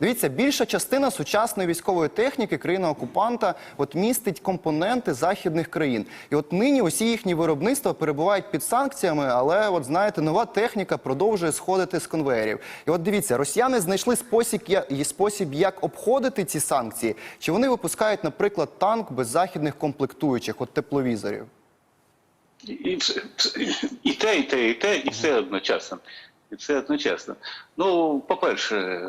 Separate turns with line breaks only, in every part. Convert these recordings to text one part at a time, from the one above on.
Дивіться, більша частина сучасної військової техніки країни-окупанта от містить компоненти західних країн. І от нині усі їхні виробництва перебувають під санкціями, але от знаєте, нова техніка продовжує сходити з конвеєрів. І от дивіться, росіяни знайшли спосіб, спосіб, як обходити ці санкції. Чи вони випускають, наприклад, танк без західних комплектуючих, от тепловізорів?
І, і, і те, і те, і те, і все одночасно. І все одночасно. Ну, по-перше,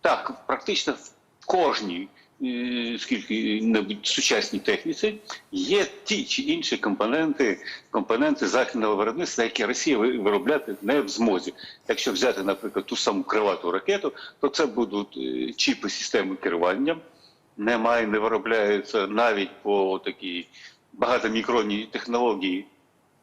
так, практично в кожній е, скільки-небудь сучасній техніці є ті чи інші компоненти, компоненти західного виробництва, які Росія виробляти не в змозі. Якщо взяти, наприклад, ту саму кривату ракету, то це будуть е, чіпи системи керування, немає, не виробляються навіть по такій багатомікронній технології.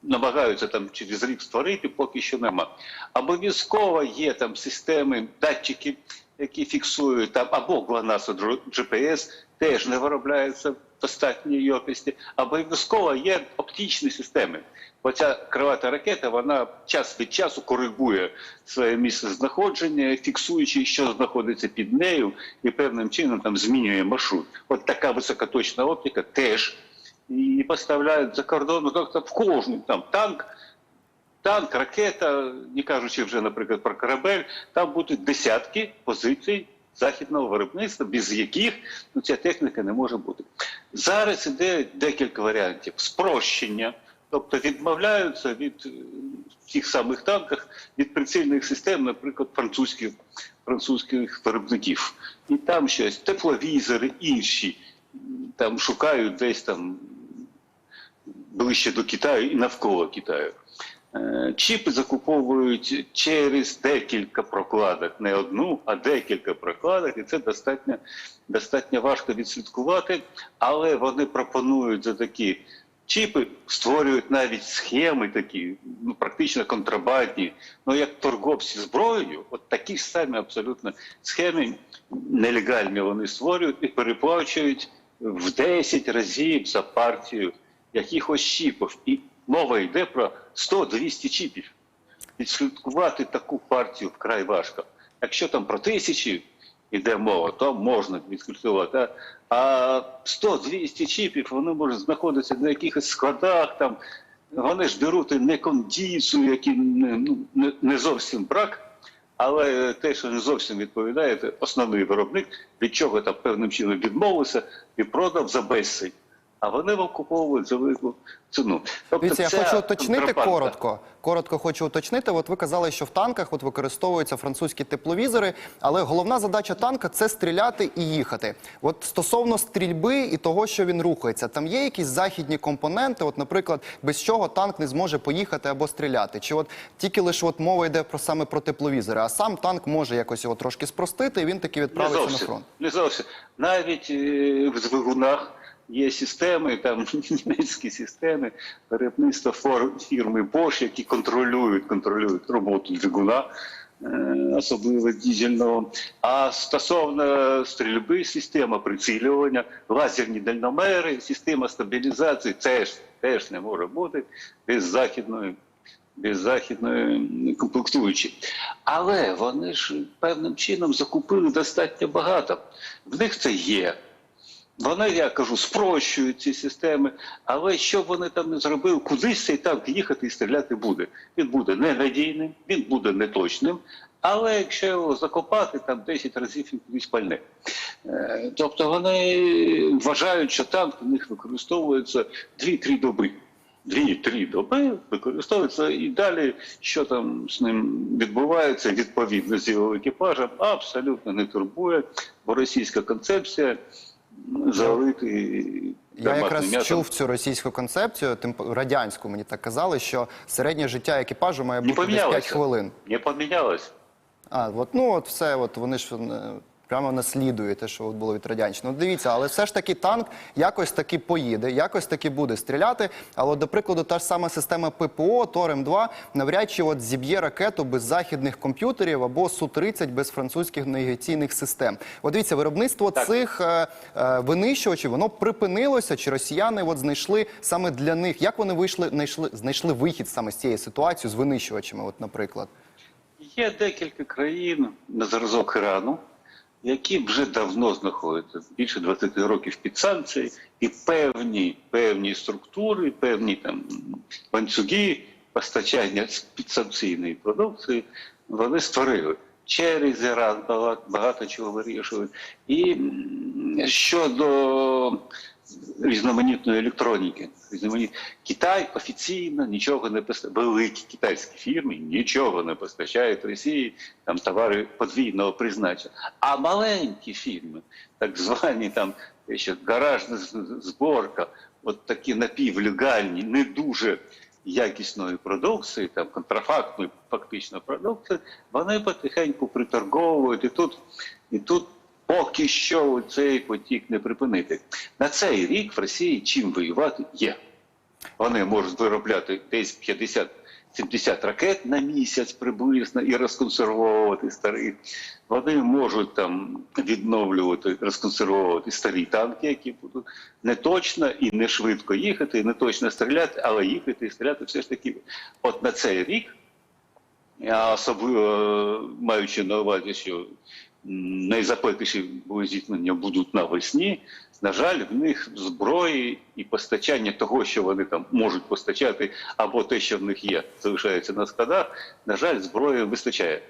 Намагаються там через рік створити, поки що нема. Обов'язково є там системи, датчики, які фіксують там або або GPS, теж не виробляються в достатньої якості. Обов'язково є оптичні системи. Бо ця кривата ракета, вона час від часу коригує своє місце знаходження, фіксуючи, що знаходиться під нею, і певним чином там змінює маршрут. От така високоточна оптика теж і поставляють за кордон, ну, в кожну там танк, танк, ракета, не кажучи вже, наприклад, про корабель, там будуть десятки позицій західного виробництва, без яких ну, ця техніка не може бути. Зараз іде декілька варіантів спрощення, тобто відмовляються від е, тих самих танках від прицільних систем, наприклад, французьких, французьких виробників. І там щось, тепловізори, інші там шукають десь там ближче до Китаю і навколо Китаю. Е, Чіпи закуповують через декілька прокладок, не одну, а декілька прокладок, і це достатньо, достатньо важко відслідкувати, але вони пропонують за такі чіпи, створюють навіть схеми такі, ну практично контрабандні, ну як торговці зброєю, от такі ж самі абсолютно схеми нелегальні вони створюють і переплачують в 10 разів за партію якихось чіпів. І мова йде про 100-200 чіпів. Відслідкувати таку партію вкрай важко. Якщо там про тисячі йде мова, то можна відслідкувати. А- А 100-200 чіпів вони можуть знаходитися на якихось складах, там вони ж беруть не кондицію, які ну, не зовсім брак. Але те, що не зовсім відповідає, основний виробник, від чого там певним чином відмовився і продав за безцінь. А вони викуповують за велику ціну. Тобто
Дивіться, я хочу уточнити коротко. Коротко хочу уточнити. От ви казали, що в танках от використовуються французькі тепловізори, але головна задача танка це стріляти і їхати. От стосовно стрільби і того, що він рухається, там є якісь західні компоненти, от, наприклад, без чого танк не зможе поїхати або стріляти. Чи от тільки лише от мова йде про саме про тепловізори, а сам танк може якось його трошки спростити, і він таки
Не
відправиться на фронт.
Не зовсім. Навіть е, в двигунах є системи, там німецькі системи виробництва фірми Bosch, які контролюють, контролюють роботу двигуна. е, Особливо дізельного. А стосовно стрільби, система прицілювання, лазерні дальномери, система стабілізації теж, теж не може бути без західної без західної комплектуючі. Але вони ж певним чином закупили достатньо багато. В них це є. Вони, я кажу, спрощують ці системи, але що б вони там не зробили, кудись цей танк їхати і стріляти буде. Він буде ненадійним, він буде неточним, але якщо його закопати, там 10 разів він кудись пальне. Е, Тобто вони вважають, що танк у них використовується 2-3 доби. Дві-три доби використовується і далі, що там з ним відбувається відповідно з його екіпажем, абсолютно не турбує, бо російська концепція залити
Я якраз
м'ясом.
чув цю російську концепцію, тим радянську мені так казали, що середнє життя екіпажу має бути десь 5
помінялося.
хвилин.
Не помінялось.
А, от, ну от все, от вони ж е, прямо наслідують те, що от було від радянщини. Ну, дивіться, але все ж таки танк якось таки поїде, якось таки буде стріляти. Але, до прикладу, та ж сама система ППО, Торем-2, навряд чи от зіб'є ракету без західних комп'ютерів або Су-30 без французьких навігаційних систем. От дивіться, виробництво
Так.
цих е, е, винищувачів, воно припинилося, чи росіяни от знайшли саме для них, як вони вийшли, знайшли, знайшли вихід саме з цієї ситуації з винищувачами, от, наприклад.
Є декілька країн на зразок Ірану, які вже давно знаходяться більше 20 років під санкції, і певні, певні структури, певні там ланцюги постачання підсанкційної продукції вони створили. Через Іран багато чого вирішують. І щодо різноманітної електроніки, різноманіт... Китай офіційно нічого не постачає. Великі китайські фірми нічого не постачають Росії, там товари подвійного призначення. А маленькі фірми, так звані там ще гаражна зборка, от такі напівлегальні, не дуже якісної продукції, там контрафактної фактично продукції, вони потихеньку приторговують і тут, і тут поки що цей потік не припинити. На цей рік в Росії чим воювати є. Вони можуть виробляти десь 50-70 ракет на місяць приблизно і розконсервовувати старі. Вони можуть там відновлювати, розконсервовувати старі танки, які будуть не точно і не швидко їхати, не точно стріляти, але їхати і стріляти все ж таки. От на цей рік, особливо е, маючи на увазі, що м, були зіткнення будуть навесні. На жаль, в них зброї і постачання того, що вони там можуть постачати, або те, що в них є, залишається на складах. На жаль, зброї вистачає.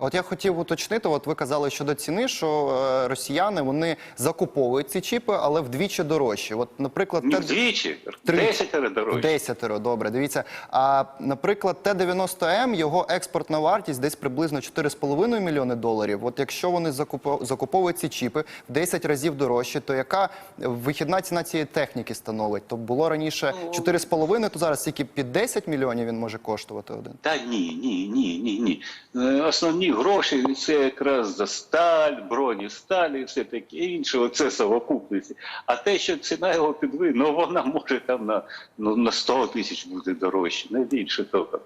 От я хотів уточнити, от ви казали щодо ціни, що е, росіяни вони закуповують ці чіпи, але вдвічі дорожчі. От, наприклад,
Ні вдвічі,
Три.
десятеро дорожче.
Десятеро, добре, дивіться. А наприклад, Т-90М, його експортна вартість десь приблизно 4,5 мільйони доларів. От якщо вони закупо- закуповують ці чіпи в 10 разів дорожче, то яка вихідна ціна цієї техніки становить? То було раніше
Ну,
4,5, то зараз тільки під 10 мільйонів він може коштувати один.
Та ні, ні, ні, ні, ні. Е, Основні гроші це якраз за сталь, броні сталі, все таке інше. Оце совокупниці. А те, що ціна його підвищена, ну вона може там на, ну, на 100 тисяч бути дорожче, не більше того.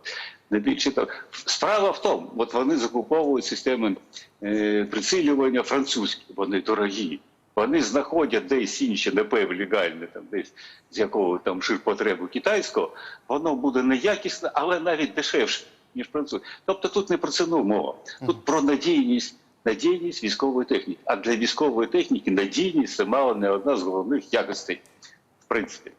Не більше того. Справа в тому, от вони закуповують системи е, прицілювання французькі, вони дорогі. Вони знаходять десь інші НП легальне, там десь з якого там ширпотребу китайського, воно буде неякісне, але навіть дешевше, ніж француз. Тобто тут не про ціну мова, тут про надійність, надійність військової техніки. А для військової техніки надійність це мало не одна з головних якостей, в принципі.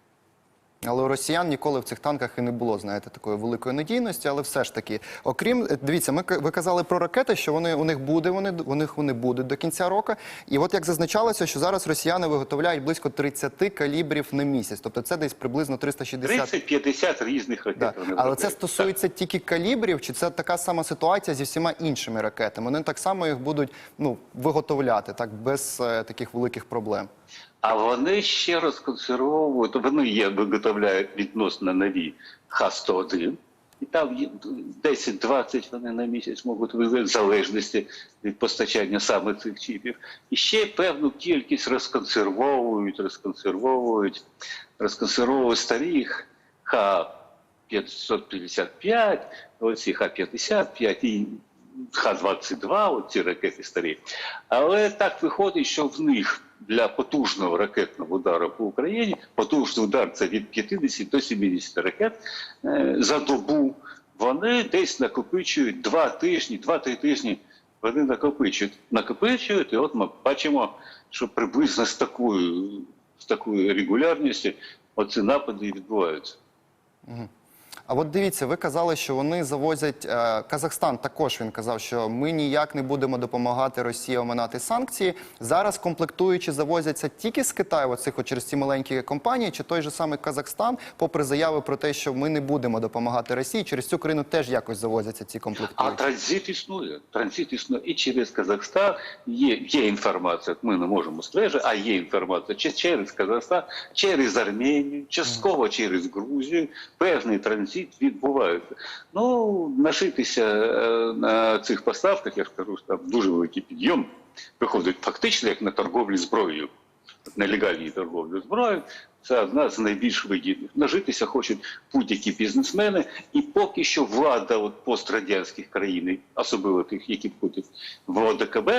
Але у росіян ніколи в цих танках і не було, знаєте, такої великої надійності. Але все ж таки, окрім е, дивіться, ми ви казали про ракети, що вони у них буде, вони у них вони будуть до кінця року. І от як зазначалося, що зараз росіяни виготовляють близько 30 калібрів на місяць, тобто це десь приблизно 360
30-50 різних ракет.
Да.
вони
Але це стосується тільки калібрів, чи це така сама ситуація зі всіма іншими ракетами? Вони так само їх будуть ну, виготовляти так без е, таких великих проблем.
А вони ще розконсервовують, вони є, виготовляють відносно нові Х-101, і там є 10-20 вони на місяць можуть вивезти в залежності від постачання саме цих чіпів. І ще певну кількість розконсервовують, розконсервовують, розконсервовують старих Х-555, оці Х-55 і Х-22, оці ракети старі. Але так виходить, що в них для потужного ракетного удару по Україні потужний удар це від 50 до 70 ракет е, за добу. Вони десь накопичують два тижні, два-три тижні. Вони накопичують, накопичують, і от ми бачимо, що приблизно з такою, з такою регулярністю оці напади і відбуваються.
А от дивіться, ви казали, що вони завозять е, Казахстан. Також він казав, що ми ніяк не будемо допомагати Росії оминати санкції. Зараз комплектуючі завозяться тільки з Китаю, оцих от через ці маленькі компанії, чи той же самий Казахстан, попри заяви про те, що ми не будемо допомагати Росії, через цю країну теж якось завозяться ці
А транзит існує. Транзит існує і через Казахстан. Є, є інформація, ми не можемо стверджувати, а є інформація чи через Казахстан, через Арменію, частково через Грузію. Певний транзит відбувається. Ну, нашитися е, на цих поставках, я ж кажу, там дуже великий підйом. Виходить фактично як на торговлі зброєю, нелегальній торговлі зброєю. Це одна з найбільш вигідних. Нажитися хочуть будь-які бізнесмени, і поки що влада от пострадянських країн, особливо тих, які входять в ОДКБ,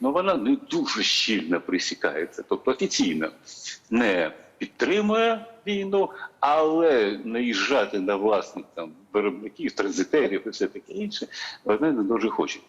ну вона не дуже щільно присікається, тобто офіційно не підтримує війну, але наїжджати на власних там виробників, транзитерів і все таке інше, вони не дуже хочуть.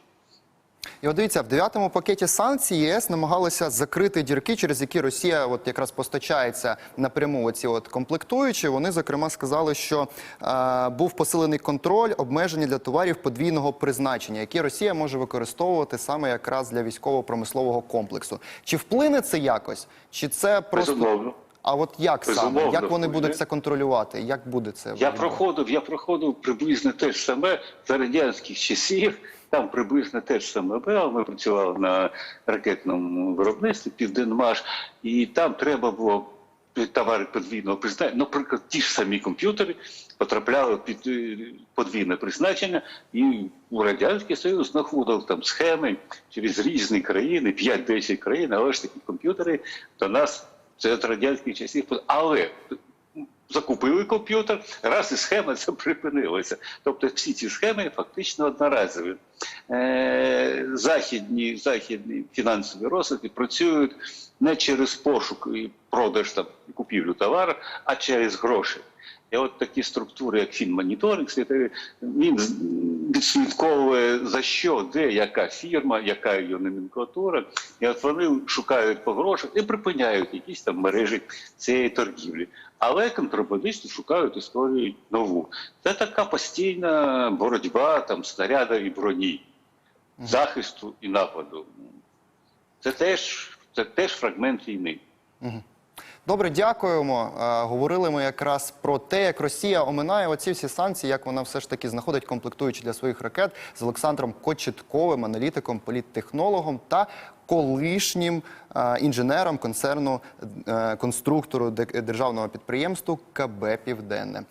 І от дивіться, в дев'ятому пакеті санкцій ЄС намагалися закрити дірки, через які Росія от якраз постачається напряму. Оці от комплектуючі. Вони зокрема сказали, що е, був посилений контроль, обмеження для товарів подвійного призначення, які Росія може використовувати саме якраз для військово-промислового комплексу. Чи вплине це якось? Чи це просто
Безумовно.
А от як саме? Як вони будуть це контролювати? Як буде це?
Я проходив, я проходив приблизно те ж саме за радянських часів. Там приблизно те ж саме було. Ми працювали на ракетному виробництві Південмаш, і там треба було товари подвійного призначення. Наприклад, ті ж самі комп'ютери потрапляли під е, подвійне призначення, і у радянський союз знаходив там схеми через різні країни, 5-10 країн, але ж такі комп'ютери до нас це від радянських часів. Але закупили комп'ютер, раз і схема це припинилася. Тобто всі ці схеми фактично одноразові. Е, західні, західні фінансові розвитки працюють не через пошук і продаж там купівлю товару, а через гроші. І от такі структури, як фінмоніторинг, він відслідковує за що, де, яка фірма, яка її номенклатура. І от вони шукають по грошах і припиняють якісь там мережі цієї торгівлі. Але контрабандисти шукають історію нову. Це така постійна боротьба там снаряда і броні, захисту і нападу. Це теж, це теж фрагмент війни.
Добре, дякуємо. Е, Говорили ми якраз про те, як Росія оминає оці всі санкції, як вона все ж таки знаходить комплектуючі для своїх ракет з Олександром Кочетковим, аналітиком, політтехнологом та колишнім е, інженером концерну е, конструктору державного підприємства КБ Південне.